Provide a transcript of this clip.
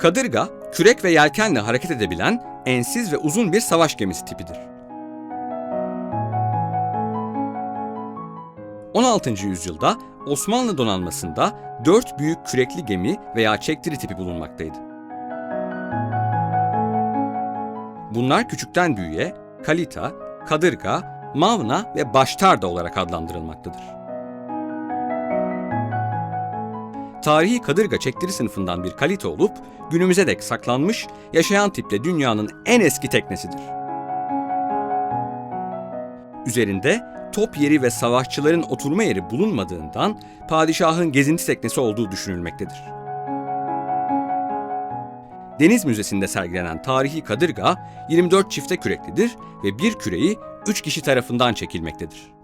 Kadırga, kürek ve yelkenle hareket edebilen ensiz ve uzun bir savaş gemisi tipidir. 16. yüzyılda Osmanlı donanmasında dört büyük kürekli gemi veya çektiri tipi bulunmaktaydı. Bunlar küçükten büyüğe kalita, kadırga, mavna ve baştarda olarak adlandırılmaktadır. Tarihi kadırga çektiri sınıfından bir kalite olup günümüze dek saklanmış, yaşayan tipte dünyanın en eski teknesidir. Üzerinde top yeri ve savaşçıların oturma yeri bulunmadığından padişahın gezinti teknesi olduğu düşünülmektedir. Deniz Müzesi'nde sergilenen tarihi kadırga 24 çifte küreklidir ve bir küreği 3 kişi tarafından çekilmektedir.